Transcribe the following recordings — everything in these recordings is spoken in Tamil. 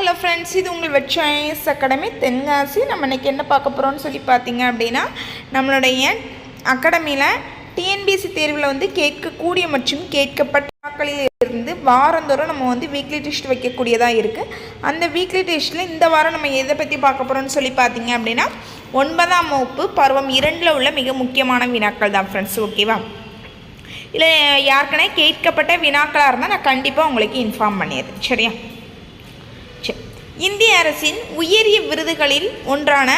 ஹலோ ஃப்ரெண்ட்ஸ் இது உங்கள் வெட் சாய்ஸ் அகாடமி தென்காசி. நம்ம இன்னைக்கு என்ன பார்க்க போகிறோம்னு சொல்லி பார்த்தீங்க அப்படின்னா நம்மளுடைய அகாடமியில் டிஎன்பிஎஸ்சி தேர்வில் வந்து கேட்கக்கூடிய மற்றும் கேட்கப்பட்ட நாட்களில் இருந்து வாரந்தோறும் நம்ம வந்து வீக்லி டெஸ்ட் வைக்கக்கூடியதாக இருக்குது அந்த வீக்லி டெஸ்ட்டில் இந்த வாரம் நம்ம எதை பற்றி பார்க்க போகிறோம்னு சொல்லி பார்த்தீங்க அப்படின்னா ஒன்பதாம் வகுப்பு பருவம் இரண்டில் உள்ள மிக முக்கியமான வினாக்கள் தான் ஃப்ரெண்ட்ஸ் ஓகேவா இல்லை யாருக்கனே கேட்கப்பட்ட வினாக்களாக இருந்தால் நான் கண்டிப்பாக உங்களுக்கு இன்ஃபார்ம் பண்ணிடுறேன் சரியா? இந்திய அரசின் உயரிய விருதுகளில் ஒன்றான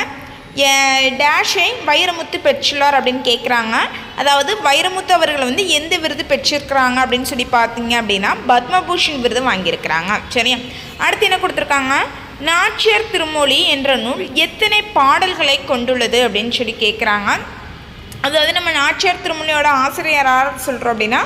டேஷை வைரமுத்து பெற்றுள்ளார் அப்படின்னு கேட்குறாங்க அதாவது வைரமுத்து அவர்கள் வந்து எந்த விருது பெற்றிருக்கிறாங்க அப்படின்னு சொல்லி பார்த்தீங்க அப்படின்னா பத்மபூஷன் விருது வாங்கியிருக்கிறாங்க. சரியா? அடுத்து என்ன கொடுத்துருக்காங்க? நாச்சியார் திருமொழி என்ற நூல் எத்தனை பாடல்களை கொண்டுள்ளது அப்படின்னு சொல்லி கேட்குறாங்க அதாவது நம்ம நாச்சியார் திருமொழியோட ஆசிரியர் யார் சொல்கிறோம் அப்படின்னா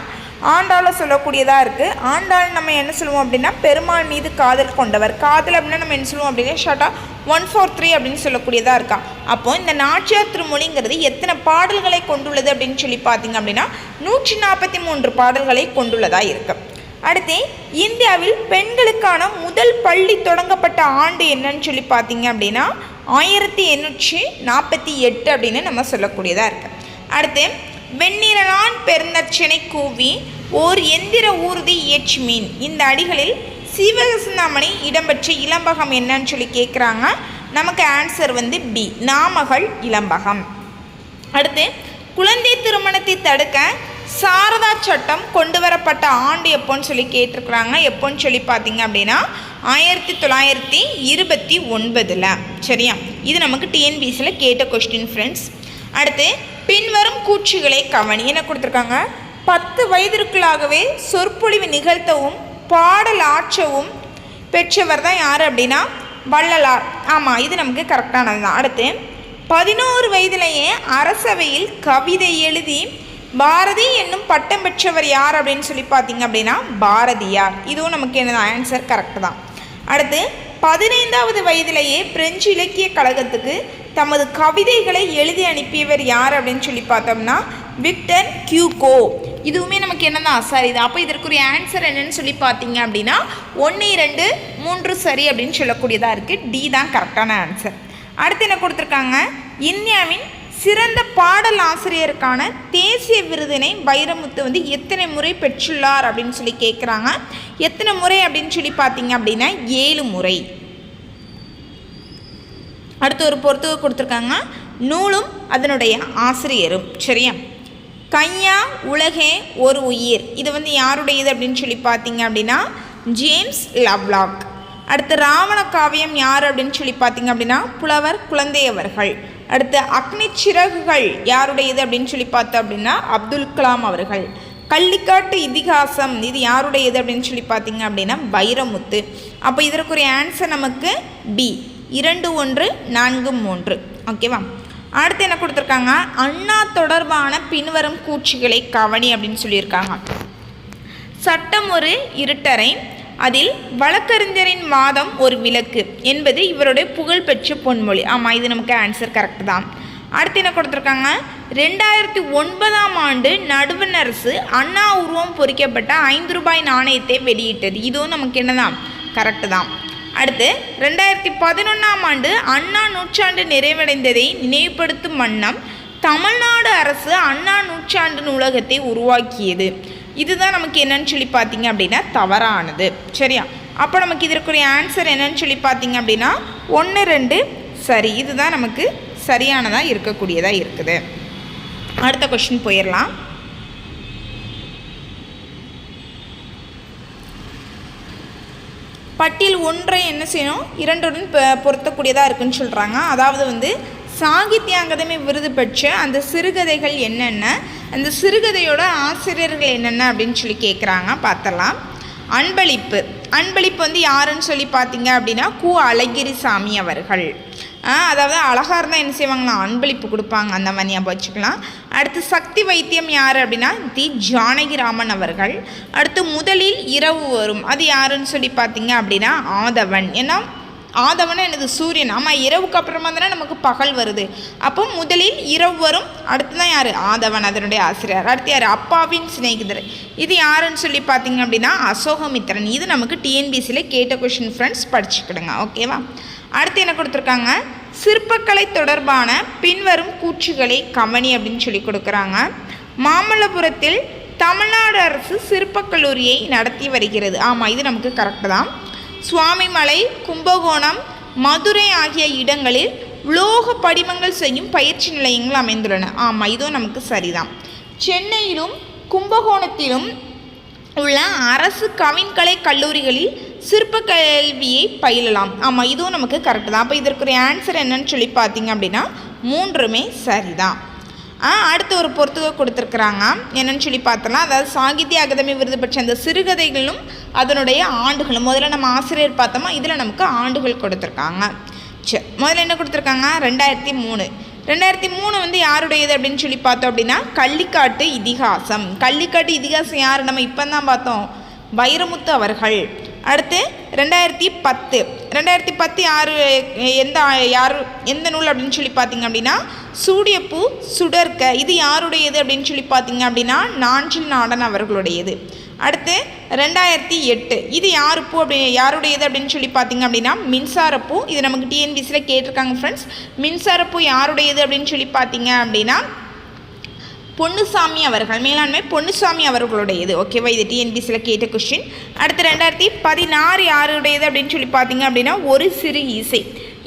ஆண்டாளை சொல்லக்கூடியதாக இருக்குது ஆண்டாள் நம்ம என்ன சொல்லுவோம் அப்படின்னா பெருமாள் மீது காதல் கொண்டவர். காதல் அப்படின்னா நம்ம என்ன சொல்லுவோம் அப்படின்னா ஷார்ட்டாக ஒன் ஃபோர் த்ரீ அப்படின்னு சொல்லக்கூடியதாக இருக்கா. அப்போது இந்த நாச்சியார் திருமொழிங்கிறது எத்தனை பாடல்களை கொண்டுள்ளது அப்படின்னு சொல்லி பார்த்தீங்க அப்படின்னா நூற்றி நாற்பத்தி மூன்று பாடல்களை கொண்டுள்ளதாக இருக்குது அடுத்து இந்தியாவில் பெண்களுக்கான முதல் பள்ளி தொடங்கப்பட்ட ஆண்டு என்னன்னு சொல்லி பார்த்தீங்க அப்படின்னா ஆயிரத்தி எண்ணூற்றி நாற்பத்தி எட்டு அப்படின்னு நம்ம சொல்லக்கூடியதாக இருக்குது அடுத்து வெண்ணிறலான் பெருந்தச்சனை கூவி ஓர் எந்திர ஊர்தி இயற்றி மீன். இந்த அடிகளில் சிவகசிந்தாமணி இடம்பெற்ற இளம்பகம் என்னன்னு சொல்லி கேட்குறாங்க நமக்கு ஆன்சர் வந்து பி நாமகள் இளம்பகம். அடுத்து குழந்தை திருமணத்தை தடுக்க சாரதா சட்டம் கொண்டு வரப்பட்ட ஆண்டு எப்போன்னு சொல்லி கேட்டிருக்கிறாங்க. எப்போன்னு சொல்லி பார்த்தீங்க அப்படின்னா ஆயிரத்தி தொள்ளாயிரத்தி இருபத்தி ஒன்பதில். சரியா? இது நமக்கு டிஎன்பிசியில் கேட்ட கொஸ்டின் ஃப்ரெண்ட்ஸ் அடுத்து பின்வரும் கூற்றுகளை கவனி. என்ன கொடுத்துருக்காங்க? பத்து வயதிற்குள்ளாகவே சொற்பொழிவு நிகழ்த்தவும் பாடல் ஆற்றவும் பெற்றவர் தான் யார் அப்படின்னா? வள்ளலார். ஆமாம் இது நமக்கு கரெக்டானது தான். அடுத்து பதினோரு வயதிலேயே அரசவையில் கவிதை எழுதி பாரதி என்னும் பட்டம் பெற்றவர் யார் அப்படின்னு சொல்லி பார்த்தீங்க அப்படின்னா பாரதியார். இதுவும் நமக்கு என்னது? ஆன்சர் கரெக்டு தான். அடுத்து பதினைந்தாவது வயதிலேயே பிரெஞ்சு இலக்கிய கழகத்துக்கு தமது கவிதைகளை எழுதி அனுப்பியவர் யார் அப்படின்னு சொல்லி பார்த்தோம்னா விக்டர் கியூகோ இதுவுமே நமக்கு என்னதான்? சரி இது அப்போ இதற்குரிய ஆன்சர் என்னன்னு சொல்லி பார்த்தீங்க அப்படின்னா ஒன்று இரண்டு மூன்று சரி அப்படின்னு சொல்லக்கூடியதாக இருக்குது டி தான் கரெக்டான ஆன்சர் அடுத்து என்ன கொடுத்துருக்காங்க? இந்தியாவின் சிறந்த பாடல் ஆசிரியருக்கான தேசிய விருதினை வைரமுத்து வந்து எத்தனை முறை பெற்றுள்ளார் அப்படின்னு சொல்லி கேட்குறாங்க எத்தனை முறை அப்படின்னு சொல்லி பார்த்தீங்க அப்படின்னா ஏழு முறை. அடுத்து ஒரு பொறுத்து கொடுத்துருக்காங்க. நூலும் அதனுடைய ஆசிரியரும் சரியா? கையா உலகே ஒரு உயிர். இது வந்து யாருடையது அப்படின்னு சொல்லி பார்த்தீங்க அப்படின்னா ஜேம்ஸ் லவ்லாக். அடுத்து ராவண காவியம் யார் அப்படின்னு சொல்லி பார்த்தீங்க அப்படின்னா புலவர் குழந்தை அவர்கள் அடுத்து அக்னி சிறகுகள் யாருடையது அப்படின்னு சொல்லி பார்த்தோம் அப்படின்னா அப்துல் கலாம் அவர்கள். கள்ளிக்காட்டு இதிகாசம் இது யாருடையது அப்படின்னு சொல்லி பார்த்தீங்க அப்படின்னா வைரமுத்து. அப்போ இதற்குரிய ஆன்சர் நமக்கு பி இரண்டு ஒன்று நான்கு மூன்று. ஓகேவா அடுத்து என்ன கொடுத்துருக்காங்க? அண்ணா தொடர்பான பின்வரும் கூற்றுகளை கவனி அப்படின்னு சொல்லியிருக்காங்க. சட்டம் ஒரு இருட்டரை அதில் வழக்கறிஞரின் மாதம் ஒரு விளக்கு என்பது இவருடைய புகழ்பெற்ற பொன்மொழி. ஆமாம் இது நமக்கு ஆன்சர் கரெக்ட் தான். அடுத்து என்ன கொடுத்துருக்காங்க? ரெண்டாயிரத்தி ஒன்பதாம் ஆண்டு நடுவண் அரசு அண்ணா உருவம் பொறிக்கப்பட்ட ஐந்து ரூபாய் நாணயத்தை வெளியிட்டது. இதுவும் நமக்கு என்னதான்? கரெக்டு தான். அடுத்து ரெண்டாயிரத்தி பதினொன்றாம் ஆண்டு அண்ணா நூற்றாண்டு நிறைவடைந்ததை நினைவுபடுத்தும் வண்ணம் தமிழ்நாடு அரசு அண்ணா நூற்றாண்டு நூலகத்தை உருவாக்கியது. இதுதான் நமக்கு என்னன்னு சொல்லி பார்த்தீங்க அப்படின்னா தவறானது. சரியா? அப்போ நமக்கு இதற்குரிய ஆன்சர் என்னன்னு சொல்லி பார்த்தீங்க அப்படின்னா ஒன்று ரெண்டு சரி. இதுதான் நமக்கு சரியானதாக இருக்கக்கூடியதாக இருக்குது. அடுத்த கொஷின் போயிடலாம். பட்டியல் ஒன்றை என்ன செய்யணும்? இரண்டுடன் பொருத்தக்கூடியதாக இருக்குன்னு சொல்கிறாங்க அதாவது வந்து சாகித்ய அகாதமி விருது பெற்ற அந்த சிறுகதைகள் என்னென்ன அந்த சிறுகதையோட ஆசிரியர்கள் என்னென்ன அப்படின்னு சொல்லி கேட்குறாங்க பார்த்தலாம் அன்பளிப்பு. அன்பளிப்பு வந்து யாருன்னு சொல்லி பார்த்தீங்க அப்படின்னா கு. அழகிரிசாமி அவர்கள். அதாவது அழகாக இருந்தால் என்ன செய்வாங்களாம் அன்பளிப்பு கொடுப்பாங்க. அந்த மாதிரி ஞாபகம் வச்சுக்கலாம். அடுத்து சக்தி வைத்தியம் யார் அப்படின்னா தி ஜானகிராமன் அவர்கள். அடுத்து முதலில் இரவு வரும். அது யாருன்னு சொல்லி பார்த்தீங்க அப்படின்னா ஆதவன். ஏன்னா ஆதவன் எனது சூரியன். ஆமாம் இரவுக்கு அப்புறமா தானே நமக்கு பகல் வருது. அப்போ முதலில் இரவு வரும். அடுத்து தான் யார்? ஆதவன் அதனுடைய ஆசிரியர். அடுத்து யார்? அப்பாவின் சிநேகிதர். இது யாருன்னு சொல்லி பார்த்தீங்க அப்படின்னா அசோகமித்திரன். இது நமக்கு டிஎன்பிசியில் கேட்ட கொஷின் ஃப்ரெண்ட்ஸ் படிச்சுக்கிடுங்க. ஓகேவா அடுத்து என்ன கொடுத்துருக்காங்க? சிற்பக்கலை தொடர்பான பின்வரும் கூற்றுகளை கவனி அப்படின்னு சொல்லி கொடுக்குறாங்க. மாமல்லபுரத்தில் தமிழ்நாடு அரசு சிற்பக் கல்லூரியை நடத்தி வருகிறது. ஆமாம் இது நமக்கு கரெக்டு தான். சுவாமிமலை கும்பகோணம் மதுரை ஆகிய இடங்களில் உலோக படிமங்கள் செய்யும் பயிற்சி நிலையங்கள் அமைந்துள்ளன. ஆமாம் இதுவும் நமக்கு சரிதான். சென்னையிலும் கும்பகோணத்திலும் உள்ள அரசு கவின்கலை கல்லூரிகளில் சிற்ப கல்வியை பயிலலாம். ஆமாம் இதுவும் நமக்கு கரெக்டு தான். அப்போ இதற்குரிய ஆன்சர் என்னன்னு சொல்லி பார்த்தீங்க அப்படின்னா மூன்றுமே சரிதான். ஆ அடுத்து ஒரு பொறுத்துக கொடுத்துருக்குறாங்க. என்னன்னு சொல்லி பார்த்தலாம் அதாவது சாகித்ய அகாதமி விருது பெற்ற அந்த சிறுகதைகளும் அதனுடைய ஆண்டுகளும் முதல்ல நம்ம ஆசிரியர் பார்த்தோமா இதில் நமக்கு ஆண்டுகள் கொடுத்துருக்காங்க. சரி முதல்ல என்ன கொடுத்துருக்காங்க? ரெண்டாயிரத்தி மூணு. ரெண்டாயிரத்தி மூணு வந்து யாருடையது அப்படின்னு சொல்லி பார்த்தோம் அப்படின்னா கள்ளிக்காட்டு இதிகாசம். கள்ளிக்காட்டு இதிகாசம் யார்? நம்ம இப்போ தான் பார்த்தோம். வைரமுத்து அவர்கள். அடுத்து ரெண்டாயிரத்தி பத்து. ரெண்டாயிரத்தி பத்து யார் எந்த யார் எந்த நூல் அப்படின்னு சொல்லி பார்த்தீங்க அப்படின்னா சூடியப்பூ சுடர்க்க. இது யாருடையது அப்படின்னு சொல்லி பார்த்தீங்க அப்படின்னா நாஞ்சில் நாடன் அவர்களுடையது. அடுத்து ரெண்டாயிரத்தி எட்டு. இது யார் பூ அப்படி யாருடையது அப்படின்னு சொல்லி பார்த்தீங்க அப்படின்னா மின்சாரப்பூ இது நமக்கு டிஎன்பிசியில் கேட்டிருக்காங்க ஃப்ரெண்ட்ஸ் மின்சாரப்பூ யாருடையது அப்படின்னு சொல்லி பார்த்தீங்க அப்படின்னா பொன்னுசாமி அவர்கள் மேலாண்மை பொன்னுசாமி அவர்களுடையது. ஓகேவா இது டிஎன்பிசியில் கேட்ட கொஷின் அடுத்து ரெண்டாயிரத்தி பதினாறு யாருடையது அப்படின்னு சொல்லி பார்த்தீங்க அப்படின்னா ஒரு சிறு இசை.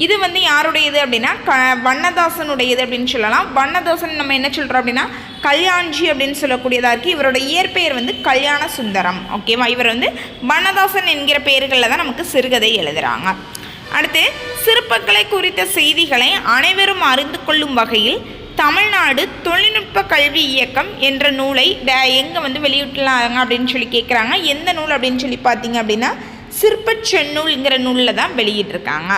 இது வந்து யாருடையது அப்படின்னா க வண்ணதாசனுடையது அப்படின்னு சொல்லலாம். வண்ணதாசன் நம்ம என்ன சொல்கிறோம் அப்படின்னா கல்யாண்ஜி அப்படின்னு சொல்லக்கூடியதாக இருக்குது இவரோட இயற்பெயர் வந்து கல்யாண சுந்தரம். ஓகேவா இவர் வந்து வண்ணதாசன் என்கிற பெயர்களில் தான் நமக்கு சிறுகதை எழுதுகிறாங்க அடுத்து சிற்பக்கலை குறித்த செய்திகளை அனைவரும் அறிந்து கொள்ளும் வகையில் தமிழ்நாடு தொழில்நுட்ப கல்வி இயக்கம் என்ற நூலை எங்கே வந்து வெளியிட்டலாங்க அப்படின்னு சொல்லி கேட்குறாங்க எந்த நூல் அப்படின்னு சொல்லி பார்த்தீங்க அப்படின்னா சிற்பச் செந்நூல்ங்கிற நூலில் தான் வெளியிட்டிருக்காங்க.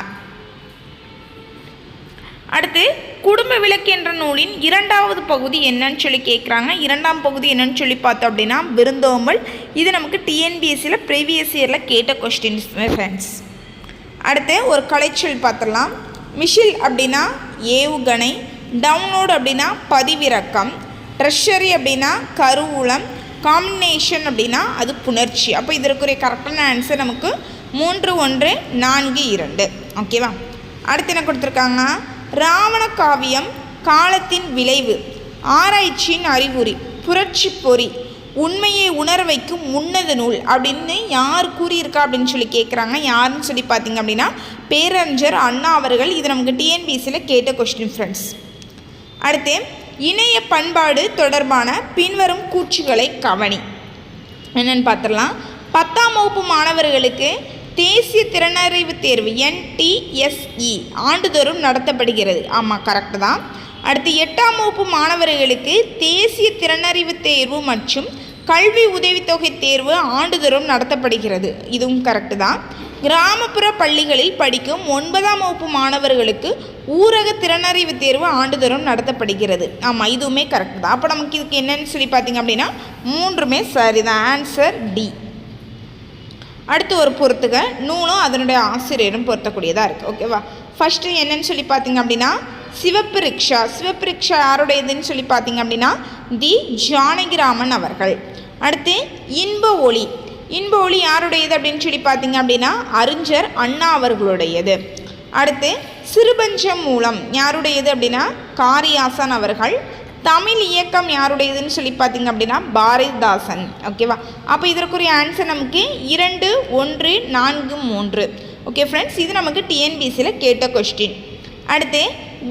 அடுத்து குடும்ப விளக்கு என்ற நூலின் இரண்டாவது பகுதி என்னன்னு சொல்லி கேட்குறாங்க இரண்டாம் பகுதி என்னன்னு சொல்லி பார்த்தோம் அப்படின்னா விருந்தோம்பல். இது நமக்கு டிஎன்பிஎஸ்சியில் ப்ரீவியஸ் இயரில் கேட்ட கொஸ்டின்ஸ் ஃப்ரெண்ட்ஸ் அடுத்து ஒரு கலைச்சொல் பார்த்துடலாம். மிஷில் அப்படின்னா ஏவுகணை டவுன்லோட் அப்படின்னா பதிவிறக்கம் ட்ரெஷரி அப்படின்னா கருவூலம் காம்பினேஷன் அப்படின்னா அது புணர்ச்சி. அப்போ இதற்குரிய கரெக்டான ஆன்சர் நமக்கு மூன்று ஒன்று நான்கு இரண்டு. ஓகேவா அடுத்து என்ன கொடுத்துருக்காங்க ராவண காவியம் காலத்தின் விளைவு ஆராய்ச்சியின் அறிகுறி புரட்சி பொறி உண்மையை உணர வைக்கும் உன்னத நூல் அப்படின்னு யார் கூறியிருக்கா அப்படின்னு சொல்லி கேட்குறாங்க யாருன்னு சொல்லி பார்த்தீங்க அப்படின்னா பேரறிஞர் அண்ணா அவர்கள். இது நமக்கு டிஎன்பிசியில் கேட்ட கொஸ்டின் ஃப்ரெண்ட்ஸ் அடுத்து இணைய பண்பாடு தொடர்பான பின்வரும் கூற்றுகளை கவனி. என்னென்னு பார்த்துடலாம். பத்தாம் வகுப்பு மாணவர்களுக்கு தேசிய திறனறிவு தேர்வு என்டிஎஸ்இ ஆண்டுதோறும் நடத்தப்படுகிறது. ஆமாம் கரெக்டு தான். அடுத்து எட்டாம் வகுப்பு மாணவர்களுக்கு தேசிய திறனறிவு தேர்வு மற்றும் கல்வி உதவித்தொகை தேர்வு ஆண்டுதோறும் நடத்தப்படுகிறது. இதுவும் கரெக்டு தான். கிராமப்புற பள்ளிகளில் படிக்கும் ஒன்பதாம் வகுப்பு மாணவர்களுக்கு ஊரக திறனறிவு தேர்வு ஆண்டுதோறும் நடத்தப்படுகிறது. ஆமாம் இதுவுமே கரெக்ட் தான். அப்போ நமக்கு இதுக்கு என்னன்னு சொல்லி பார்த்தீங்க அப்படின்னா மூன்றுமே சரிதான். ஆன்சர் டி அடுத்து ஒரு பொறுத்துக. நூலும் அதனுடைய ஆசிரியரும் பொருத்தக்கூடியதாக இருக்குது ஓகேவா ஃபஸ்ட்டு என்னன்னு சொல்லி பார்த்தீங்க அப்படின்னா சிவப்பு ரிக்ஷா. சிவப்பு ரிக்ஷா யாருடையதுன்னு சொல்லி பார்த்தீங்க அப்படின்னா தி ஜானகிராமன் அவர்கள். அடுத்து இன்ப ஒளி. இன்ப ஒளி யாருடையது அப்படின்னு சொல்லி பார்த்தீங்க அப்படின்னா அறிஞர் அண்ணா அவர்களுடையது. அடுத்து சிறுபஞ்சம் மூலம் யாருடையது அப்படின்னா காரியாசன் அவர்கள். தமிழ் இயக்கம் யாருடையதுன்னு சொல்லி பார்த்தீங்க அப்படின்னா பாரதிதாசன். ஓகேவா அப்போ இதற்குரிய ஆன்சர் நமக்கு இரண்டு ஒன்று நான்கு மூன்று. ஓகே ஃப்ரெண்ட்ஸ் இது நமக்கு டிஎன்பிசியில் கேட்ட கொஸ்டின் அடுத்து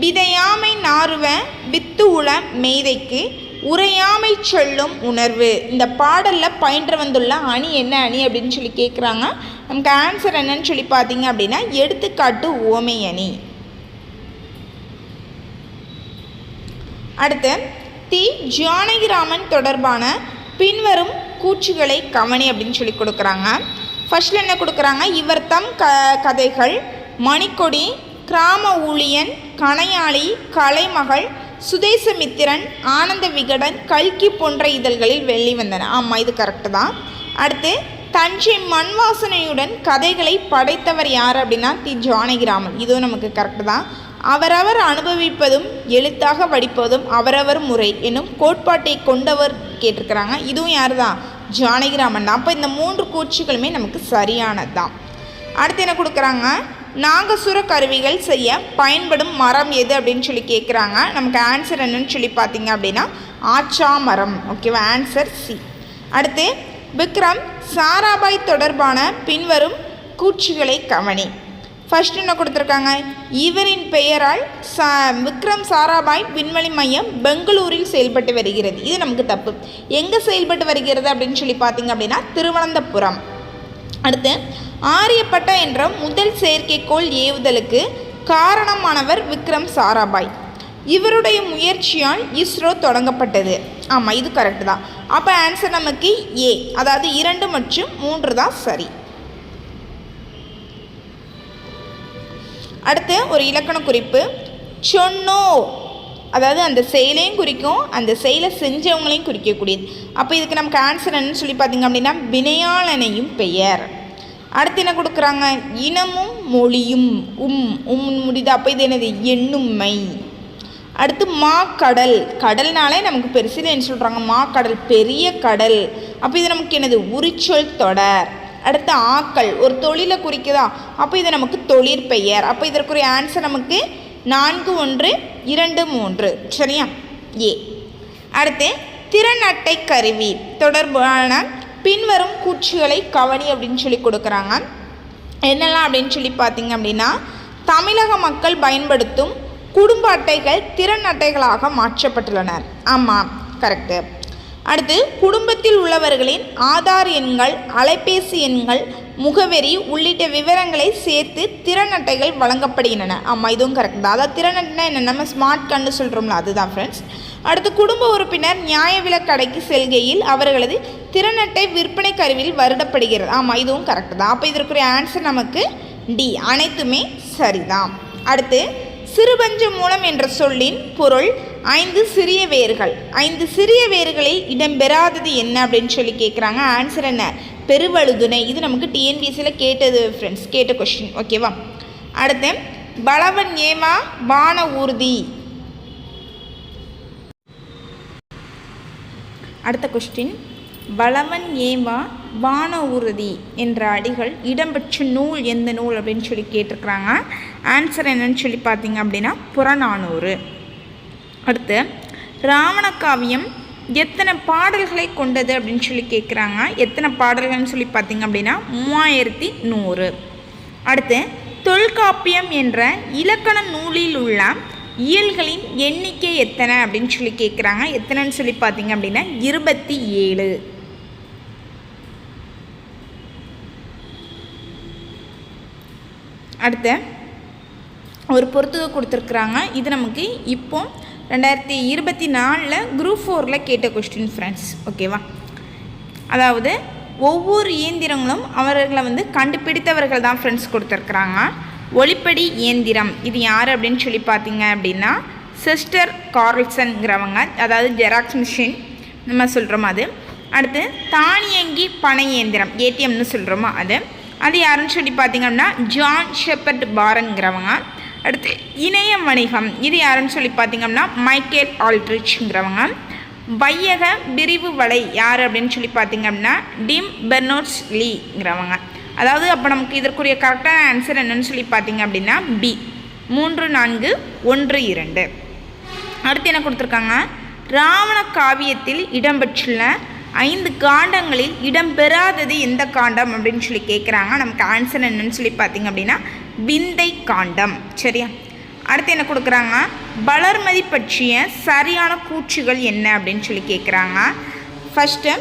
விதையாமை நாருவ வித்து உள மெய்தைக்கு உரையாமை சொல்லும் உணர்வு. இந்த பாடலில் பயின்று வந்துள்ள அணி என்ன அணி அப்படின்னு சொல்லி கேட்குறாங்க நமக்கு ஆன்சர் என்னன்னு சொல்லி பார்த்தீங்க அப்படின்னா எடுத்துக்காட்டு ஓமை அணி. அடுத்து தி ஜானகிராமன் தொடர்பான பின்வரும் கூற்றுகளை கவனி அப்படின்னு சொல்லி கொடுக்குறாங்க. ஃபர்ஸ்ட்ல என்ன கொடுக்குறாங்க? இவர் தம் க கதைகள் மணிக்கொடி கிராம ஊழியன் கணையாளி கலைமகள் சுதேசமித்திரன் ஆனந்த விகடன் கல்கி போன்ற இதழ்களில் வெளிவந்தன ஆமாம் இது கரெக்டு தான். அடுத்து தஞ்சை மண் வாசனையுடன் கதைகளை படைத்தவர் யார் அப்படின்னா தி. ஜானகிராமன். இதுவும் நமக்கு கரெக்டு தான். அவரவர் அனுபவிப்பதும் எழுத்தாக வடிப்பதும் அவரவர் முறை என்னும் கோட்பாட்டை கொண்டவர் கேட்டிருக்கிறாங்க. இதுவும் யார் தான்? ஜானகிராமன் தான். அப்போ இந்த மூன்று கூற்றுகளுமே நமக்கு சரியானது தான் அடுத்து என்ன கொடுக்குறாங்க? நாகசுர கருவிகள் செய்ய பயன்படும் மரம் எது அப்படின்னு சொல்லி கேட்குறாங்க நமக்கு ஆன்சர் என்னன்னு சொல்லி பார்த்தீங்க அப்படின்னா ஆச்சா மரம் ஓகேவா ஆன்சர் சி அடுத்து விக்ரம் சாராபாய் தொடர்பான பின்வரும் கூற்றுகளை கவனி. ஃபர்ஸ்ட் என்ன கொடுத்துருக்காங்க? இவரின் பெயரால் சா விக்ரம் சாராபாய் விண்வெளி மையம் பெங்களூரில் செயல்பட்டு வருகிறது. இது நமக்கு தப்பு. எங்கே செயல்பட்டு வருகிறது அப்படின்னு சொல்லி பார்த்தீங்க அப்படின்னா திருவனந்தபுரம். அடுத்து ஆரியப்பட்டா என்ற முதல் செயற்கைக்கோள் ஏவுதலுக்கு காரணமானவர் விக்ரம் சாராபாய். இவருடைய முயற்சியால் இஸ்ரோ தொடங்கப்பட்டது. ஆமாம் இது கரெக்டு தான். அப்போ ஆன்சர் நமக்கு ஏ அதாவது இரண்டு மற்றும் மூன்று தான் சரி. அடுத்து ஒரு இலக்கண குறிப்பு. சொன்னோ. அதாவது அந்த செயலையும் குறிக்கும் அந்த செயலை செஞ்சவங்களையும் குறிக்கக்கூடியது. அப்போ இதுக்கு நமக்கு ஆன்சர் என்னன்னு சொல்லி பார்த்தீங்க அப்படின்னா வினையாளனையும் பெயர். அடுத்து என்ன கொடுக்குறாங்க? இனமும் மொழியும். உம் உம் முடியுது. அப்போ இது என்னது? எண்ணுமை அடுத்து மா கடல் கடல்னாலே நமக்கு பெருசில் என்ன சொல்கிறாங்க மா கடல் பெரிய கடல். அப்போ இது நமக்கு என்னது? உரிச்சொல் தொடர். அடுத்து ஆக்கள். ஒரு தொழிலை குறிக்குதா? அப்போ இது நமக்கு தொழிற்பெயர் அப்போ இதற்குரிய ஆன்சர் நமக்கு நான்கு ஒன்று இரண்டு மூன்று. சரியா? ஏ. அடுத்து திறன் அட்டை கருவி. தொடர்பான பின்வரும் கூற்றுகளை கவனி அப்படின்னு சொல்லி கொடுக்குறாங்க. என்னெல்லாம் அப்படின்னு சொல்லி பார்த்தீங்க அப்படின்னா தமிழக மக்கள் பயன்படுத்தும் குடும்ப அட்டைகள் திறன் அட்டைகளாக மாற்றப்பட்டுள்ளன ஆமாம் கரெக்டு அடுத்து குடும்பத்தில் உள்ளவர்களின் ஆதார் எண்கள் அலைபேசி எண்கள் முகவரி உள்ளிட்ட விவரங்களை சேர்த்து திறன் அட்டைகள் வழங்கப்படுகின்றன. ஆமாம் இதுவும் கரெக்ட் தான். அதாவது திறன் அட்டைனா என்ன? நம்ம ஸ்மார்ட் கார்டுன்னு சொல்கிறோம்ல அதுதான் ஃப்ரெண்ட்ஸ் அடுத்து குடும்ப உறுப்பினர் நியாய விலக்கடைக்கு செல்கையில் அவர்களது திறன் அட்டை விற்பனை கருவியில் வருடப்படுகிறது ஆமாம் இதுவும் கரெக்டு தான். அப்போ இதற்குரிய ஆன்சர் நமக்கு டி அனைத்துமே சரிதான். அடுத்து சிறுபஞ்ச மூலம் என்ற சொல்லின் பொருள் ஐந்து சிறிய வேர்கள். ஐந்து சிறிய வேர்களில் இடம்பெறாதது என்ன அப்படின்னு சொல்லி கேட்குறாங்க ஆன்சர் என்ன? பெருவழுதுணை இது நமக்கு டிஎன்பிஎஸ்சியில் கேட்டது ஃப்ரெண்ட்ஸ் கேட்ட கொஸ்டின் ஓகேவா அடுத்து பலவன் ஏமா வான ஊர்தி. அடுத்த கொஸ்டின் பலவன் ஏவா வான ஊர்தி என்ற அடிகள் இடம்பெற்ற நூல் எந்த நூல் அப்படின்னு சொல்லி கேட்டிருக்கிறாங்க. ஆன்சர் என்னன்னு சொல்லி பார்த்தீங்க அப்படின்னா புறநானூறு. அடுத்து ராவண காவியம் எத்தனை பாடல்களை கொண்டது அப்படின்னு சொல்லி கேட்குறாங்க. எத்தனை பாடல்கள்னு சொல்லி பார்த்தீங்க அப்படின்னா மூவாயிரத்தி நூறு. அடுத்து தொல்காப்பியம் என்ற இலக்கண நூலில் உள்ள இயல்களின் எண்ணிக்கை எத்தனை அப்படின்னு சொல்லி கேட்குறாங்க எத்தனைன்னு சொல்லி பார்த்தீங்க அப்படின்னா இருபத்தி ஏழு. அடுத்த ஒரு பொறுத்துக கொடுத்துருக்குறாங்க. இது நமக்கு இப்போ ரெண்டாயிரத்தி இருபத்தி நாலில் குரூப் ஃபோரில் கேட்ட கொஸ்டின் ஃப்ரெண்ட்ஸ் ஓகேவா அதாவது ஒவ்வொரு இயந்திரங்களும் அவர்களை வந்து கண்டுபிடித்தவர்கள் தான் ஃப்ரெண்ட்ஸ் கொடுத்துருக்குறாங்க. ஒளிப்படி இயந்திரம். இது யார் அப்படின்னு சொல்லி பார்த்தீங்க அப்படின்னா சிஸ்டர் கார்ல்சன்கிறவங்க அதாவது ஜெராக்ஸ் மிஷின் நம்ம சொல்கிறோம் அது. அடுத்து தானியங்கி பண இயந்திரம் ஏடிஎம்னு சொல்கிறோமோ அது. அது யாருன்னு சொல்லி பார்த்தீங்க அப்படின்னா ஜான் ஷெப்பர்ட் பாரன்கிறவங்க அடுத்து இணைய வணிகம் இது யாருன்னு சொல்லி பார்த்தீங்கன்னா மைக்கேல் ஆல்ட்ரிச்ங்கிறவங்க. வையக பிரிவு வலை யார் அப்படின்னு சொல்லி பார்த்தீங்க அப்படின்னா டிம் பெர்னோட்ஸ் லீங்கிறவங்க. அதாவது அப்போ நமக்கு இதற்குரிய கரெக்டான ஆன்சர் என்னன்னு சொல்லி பார்த்தீங்க அப்படின்னா பி மூன்று நான்கு ஒன்று இரண்டு. அடுத்து என்ன கொடுத்துருக்காங்க? ராவண காவியத்தில் இடம்பெற்றுள்ள ஐந்து காண்டங்களில் இடம்பெறாதது எந்த காண்டம் அப்படின்னு சொல்லி கேட்குறாங்க நமக்கு ஆன்சர் என்னன்னு சொல்லி பார்த்தீங்க அப்படின்னா விந்தை காண்டம். சரியா? அடுத்து என்ன கொடுக்குறாங்க? வளர்மதி பற்றிய சரியான கூற்றுகள் என்ன அப்படின்னு சொல்லி கேட்குறாங்க ஃபஸ்ட்டு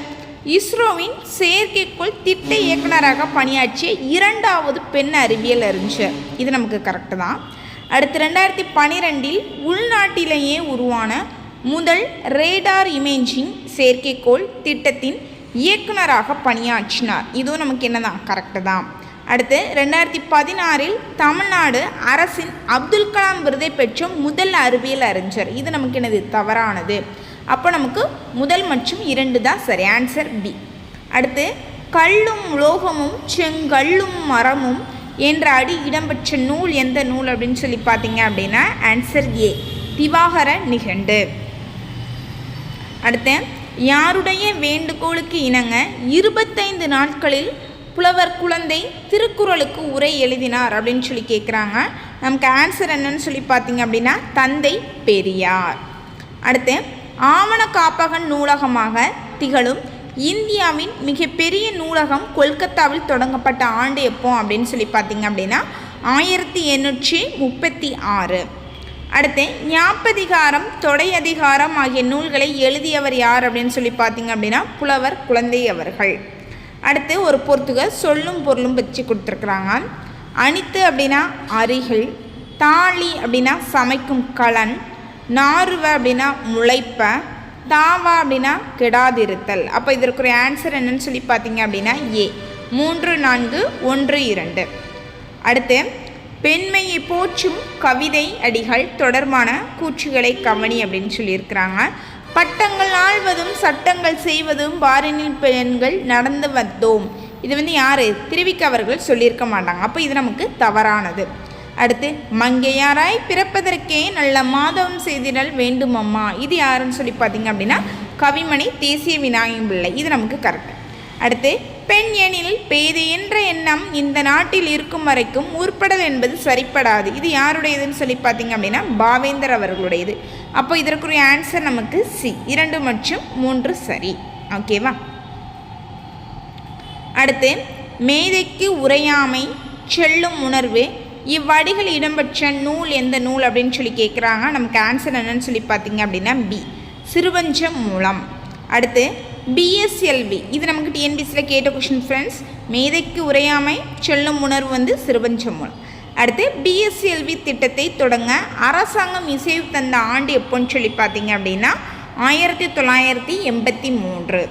இஸ்ரோவின் செயற்கைக்கோள் திட்ட இயக்குனராக பணியாற்றிய இரண்டாவது பெண் அறிவியல் அறிஞர். இது நமக்கு கரெக்டு தான். அடுத்து ரெண்டாயிரத்தி பன்னிரெண்டில் உள்நாட்டிலேயே உருவான முதல் ரேடார் இமேஜிங் செயற்கைக்கோள் திட்டத்தின் இயக்குனராக பணியாற்றினார். இதுவும் நமக்கு என்னதான்? கரெக்டு தான். அடுத்து ரெண்டாயிரத்தி பதினாறில் தமிழ்நாடு அரசின் அப்துல் கலாம் விருதை பெற்ற முதல் அறிவியல் அறிஞர். இது நமக்கு என்னது? தவறானது. அப்போ நமக்கு முதல் மற்றும் இரண்டு தான் சரி. ஆன்சர் பி அடுத்து கல்லும் உலோகமும் செங்கல்லும் மரமும் என்ற அடி இடம்பெற்ற நூல் எந்த நூல் அப்படின்னு சொல்லி பார்த்தீங்க அப்படின்னா ஆன்சர் ஏ திவாகர நிகண்டு. அடுத்து யாருடைய வேண்டுகோளுக்கு இணங்க இருபத்தைந்து நாட்களில் புலவர் குழந்தை திருக்குறளுக்கு உரை எழுதினார் அப்படின்னு சொல்லி கேட்குறாங்க நமக்கு ஆன்சர் என்னன்னு சொல்லி பார்த்தீங்க அப்படின்னா தந்தை பெரியார். அடுத்து ஆவண காப்பக நூலகமாக திகழும் இந்தியாவின் மிகப்பெரிய நூலகம் கொல்கத்தாவில் தொடங்கப்பட்ட ஆண்டு எப்போ அப்படின்னு சொல்லி பார்த்தீங்க அப்படின்னா ஆயிரத்தி எண்ணூற்றி முப்பத்தி ஆறு. அடுத்து ஞாப்பதிகாரம் தொடையதிகாரம் ஆகிய நூல்களை எழுதியவர் யார் அப்படின்னு சொல்லி பார்த்தீங்க அப்படின்னா புலவர் குழந்தை அவர்கள். அடுத்து ஒரு பொறுத்துக சொல்லும் பொருளும் வச்சு கொடுத்துருக்குறாங்க. அணித்து அப்படின்னா அரிகள் தாளி அப்படின்னா சமைக்கும் கலன் நாறுவ அப்படின்னா முளைப்ப தாவா அப்படின்னா கெடாதிருத்தல். அப்போ இதற்கு ஒரு ஆன்சர் என்னன்னு சொல்லி பார்த்தீங்க அப்படின்னா ஏ. மூன்று நான்கு ஒன்று இரண்டு. அடுத்து பெண்மையை போற்றும் கவிதை அடிகள் தொடர்பான கூற்றுகளை கவனி அப்படின்னு சொல்லியிருக்கிறாங்க. பட்டங்கள் ஆழ்வதும் சட்டங்கள் செய்வதும் பாரினில் பெண்கள் நடந்து வந்தோம். இது வந்து யார்? திருவிக்க அவர்கள் சொல்லியிருக்க மாட்டாங்க. அப்போ இது நமக்கு தவறானது. அடுத்து மங்கையாராய் பிறப்பதற்கே நல்ல மாதவம் செய்திடல் வேண்டுமம்மா. இது யாருன்னு சொல்லி பார்த்தீங்க அப்படின்னா கவிமணி தேசிய விநாயகம் பிள்ளை. இது நமக்கு கரெக்ட் அடுத்து பெண் எனில் பேதை என்ற எண்ணம் இந்த நாட்டில் இருக்கும் வரைக்கும் உற்படல் என்பது சரிப்படாது. இது யாருடையதுன்னு சொல்லி பார்த்தீங்க அப்படின்னா பாவேந்தர் அவர்களுடையது. அப்போ இதற்குரிய ஆன்சர் நமக்கு சி இரண்டு மற்றும் மூன்று சரி. ஓகேவா அடுத்து மேதைக்கு உரையாமை செல்லும் உணர்வு இவ்வடிகள் இடம்பெற்ற நூல் எந்த நூல் அப்படின்னு சொல்லி கேட்குறாங்க நமக்கு ஆன்சர் என்னன்னு சொல்லி பார்த்தீங்க அப்படின்னா பி சிறுவஞ்சம் மூலம். அடுத்து பிஎஸ்எல்வி இது நமக்கு டிஎன்பிசியில் கேட்ட கொஷின் ஃப்ரெண்ட்ஸ் மேதைக்கு உரையாமை செல்லும் உணர்வு வந்து சிறுவஞ்சம் மூலம். அடுத்து பிஎஸ்எல்வி திட்டத்தை தொடங்க அரசாங்கம் இசைவு தந்த ஆண்டு எப்போன்னு சொல்லி பார்த்தீங்க அப்படின்னா ஆயிரத்தி தொள்ளாயிரத்தி எண்பத்தி மூன்று.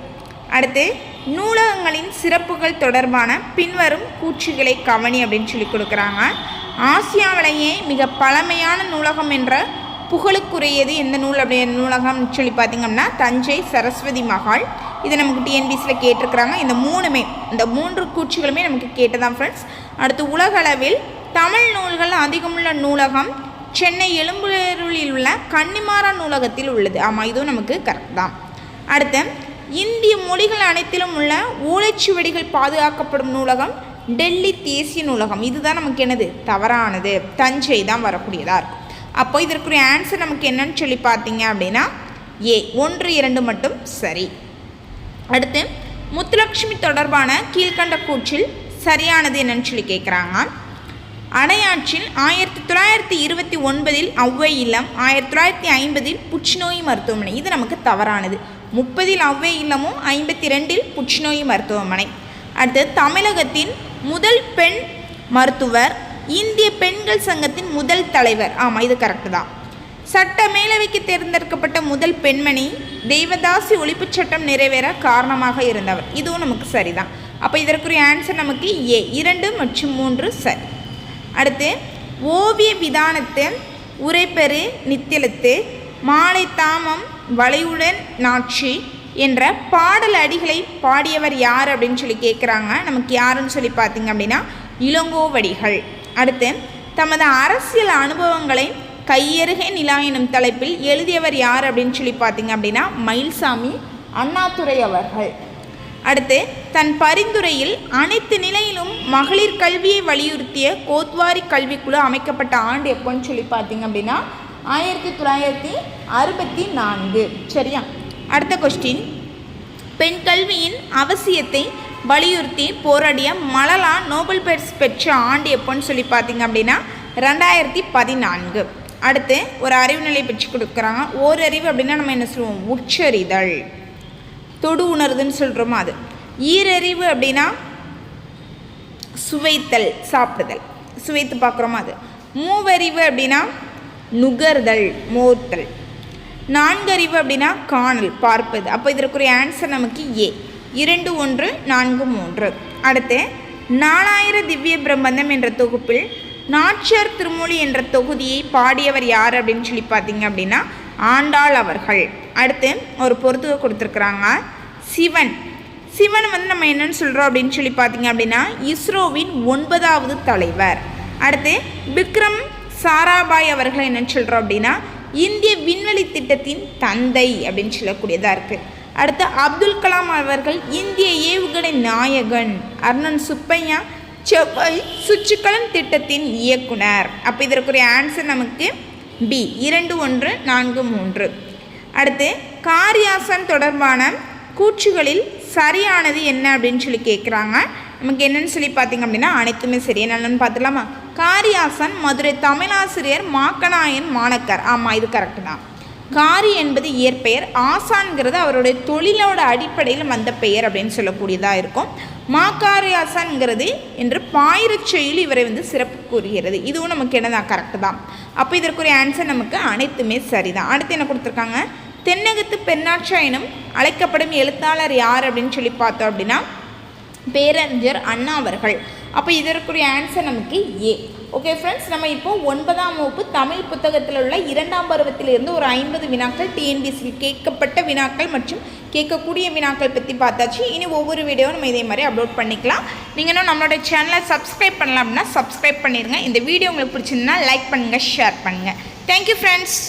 அடுத்து நூலகங்களின் சிறப்புகள் தொடர்பான பின்வரும் கூற்றுகளை கவனி அப்படின்னு சொல்லி கொடுக்குறாங்க. ஆசியாவிலேயே மிக பழமையான நூலகம் என்ற புகழுக்குரியது எந்த நூல் அப்படி நூலகம்னு சொல்லி பார்த்தீங்கன்னா தஞ்சை சரஸ்வதி மகால் இதை நமக்கு டிஎன்பிசியில் கேட்டிருக்கிறாங்க. இந்த மூணுமே இந்த மூன்று கூற்றுகளுமே நமக்கு கேட்டதான் ஃப்ரெண்ட்ஸ் அடுத்து உலகளவில் தமிழ் நூல்கள் அதிகமுள்ள நூலகம் சென்னை எழும்பூரில் உள்ள கன்னிமாரா நூலகத்தில் உள்ளது. ஆமாம் இதுவும் நமக்கு கரெக்ட் தான். அடுத்து இந்திய மொழிகள் அனைத்திலும் உள்ள ஓலைச்சுவடிகள் பாதுகாக்கப்படும் நூலகம் டெல்லி தேசிய நூலகம். இதுதான் நமக்கு என்னது? தவறானது. தஞ்சை தான் வரக்கூடியதாக இருக்கும். அப்போ இதற்குரிய ஆன்சர் நமக்கு என்னன்னு சொல்லி பார்த்தீங்க அப்படின்னா ஏ ஒன்று இரண்டு மட்டும் சரி. அடுத்து முத்துலட்சுமி தொடர்பான கீழ்கண்ட கூற்றில் சரியானது என்னன்னு சொல்லி கேட்குறாங்க. அடையாற்றில் ஆயிரத்தி தொள்ளாயிரத்தி இருபத்தி ஒன்பதில் ஔவை இல்லம் ஆயிரத்தி தொள்ளாயிரத்தி ஐம்பதில் புற்றுநோய் மருத்துவமனை. இது நமக்கு தவறானது. முப்பதில் அவ்வே இல்லமும் ஐம்பத்தி ரெண்டில் புற்றுநோய் மருத்துவமனை. அடுத்து தமிழகத்தின் முதல் பெண் மருத்துவர் இந்திய பெண்கள் சங்கத்தின் முதல் தலைவர். ஆமாம் இது கரெக்டு தான். சட்ட மேலவைக்கு தேர்ந்தெடுக்கப்பட்ட முதல் பெண்மணி தெய்வதாசி ஒழிப்புச் சட்டம் நிறைவேற காரணமாக இருந்தவர். இதுவும் நமக்கு சரிதான். அப்போ இதற்குரிய ஆன்சர் நமக்கு ஏ இரண்டு மற்றும் மூன்று சரி. அடுத்து ஓவிய விதானத்து உரைப்பெரு நித்திலத்து மாலை தாமம் வளைவுடன் நாட்சி என்ற பாடல் அடிகளை பாடியவர் யார் அப்படின்னு சொல்லி கேட்குறாங்க நமக்கு யாருன்னு சொல்லி பார்த்தீங்க அப்படின்னா இளங்கோவடிகள். அடுத்து தமது அரசியல் அனுபவங்களை கையருகே நிலா எனும் தலைப்பில் எழுதியவர் யார் அப்படின்னு சொல்லி பார்த்தீங்க அப்படின்னா மயில்சாமி அண்ணாதுரை அவர்கள். அடுத்து தன் பரிந்துரையில் அனைத்து நிலையிலும் மகளிர் கல்வியை வலியுறுத்திய கோத்வாரி கல்விக்குழு அமைக்கப்பட்ட ஆண்டு எப்போன்னு சொல்லி பார்த்தீங்க அப்படின்னா ஆயிரத்தி தொள்ளாயிரத்தி அறுபத்தி நான்கு. சரியா? அடுத்த கொஸ்டின் பெண் கல்வியின் அவசியத்தை வலியுறுத்தி போராடிய மலலா நோபல் பரிசு பெற்ற ஆண்டு எப்போன்னு சொல்லி பார்த்தீங்க அப்படின்னா ரெண்டாயிரத்தி பதினான்கு. அடுத்து ஒரு அறிவு நிலை பெற்று கொடுக்குறாங்க. ஓரறிவு அப்படின்னா நம்ம என்ன சொல்லுவோம்? உச்சரிதல். தொடு உணர்வுன்னு சொல்கிறோமோ அது? ஈரறிவு அப்படின்னா சுவைத்தல் சாப்பிடுதல். சுவைத்து பார்க்குறோமா அது? மூவறிவு அப்படின்னா நுகர்தல் மோர்த்தல். நான்கறிவு அப்படின்னா காணல் பார்ப்பது. அப்போ இதற்குரிய ஆன்சர் நமக்கு ஏ இரண்டு ஒன்று நான்கு மூன்று. அடுத்து நாலாயிர திவ்ய பிரபந்தம் என்ற தொகுப்பில் நாச்சியார் திருமொழி என்ற தொகுதியை பாடியவர் யார் அப்படின்னு சொல்லி பார்த்தீங்க அப்படின்னா ஆண்டாள் அவர்கள். அடுத்து ஒரு பொறுத்துக கொடுத்துருக்குறாங்க சிவன். சிவன் வந்து நம்ம என்னன்னு சொல்கிறோம் அப்படின்னு சொல்லி பார்த்தீங்க அப்படின்னா இஸ்ரோவின் ஒன்பதாவது தலைவர். அடுத்து விக்ரம் சாராபாய் அவர்களை என்னன்னு சொல்கிறோம் அப்படின்னா இந்திய விண்வெளி திட்டத்தின் தந்தை அப்படின்னு சொல்லக்கூடியதாக இருக்குது அடுத்து அப்துல் கலாம் அவர்கள் இந்திய ஏவுகணை நாயகன் அர்ணன் சுப்பையா செவ்வாய் சுற்றுக்கலன் திட்டத்தின் இயக்குனர். அப்போ இதற்குரிய ஆன்சர் நமக்கு பி இரண்டு ஒன்று நான்கு மூன்று. அடுத்து காரியாசன் தொடர்பான கூற்றுகளில் சரியானது என்ன அப்படின்னு சொல்லி கேட்குறாங்க நமக்கு என்னென்னு சொல்லி பார்த்தீங்க அப்படின்னா அனைத்துமே சரி. என்னென்னு பார்த்துலாமா காரியாசன் மதுரை தமிழாசிரியர் மாக்கநாயன் மாணக்கர். ஆமாம் இது கரெக்டு தான். காரி என்பது இயற்பெயர். ஆசான்கிறது அவருடைய தொழிலோட அடிப்படையில் வந்த பெயர் அப்படின்னு சொல்லக்கூடியதாக இருக்கும். மாக்காரியாசான்ங்கிறது என்று பாயிரச் செயல் இவரை வந்து சிறப்பு கூறுகிறது. இதுவும் நமக்கு என்னதான் கரெக்டு தான். அப்போ இதற்குரிய ஆன்சர் நமக்கு அனைத்துமே சரிதான். அடுத்து என்ன கொடுத்துருக்காங்க? தென்னகத்து பெண்ணாட்சா எனும் அழைக்கப்படும் எழுத்தாளர் யார் அப்படின்னு சொல்லி பார்த்தோம் அப்படின்னா பேரறிஞர் அண்ணா அவர்கள். அப்போ இதற்குரிய ஆன்சர் நமக்கு ஏ ஓகே ஃப்ரெண்ட்ஸ் நம்ம இப்போ ஒன்பதாம் வகுப்பு தமிழ் புத்தகத்தில் உள்ள இரண்டாம் பருவத்திலிருந்து ஒரு ஐம்பது வினாக்கள் டிஎன்பிசியில் கேட்கப்பட்ட வினாக்கள் மற்றும் கேட்கக்கூடிய வினாக்கள் பற்றி பார்த்தாச்சு. இனி ஒவ்வொரு வீடியோவும் நம்ம இதே மாதிரி அப்லோட் பண்ணிக்கலாம். நீங்கள் இன்னும் நம்மளோட சேனலை சப்ஸ்கிரைப் பண்ணலாம் அப்படின்னா சப்ஸ்கிரைப் பண்ணிடுங்க இந்த வீடியோ உங்களுக்கு பிடிச்சிருந்தா லைக் பண்ணுங்கள் ஷேர் பண்ணுங்கள் தேங்க்யூ ஃப்ரெண்ட்ஸ்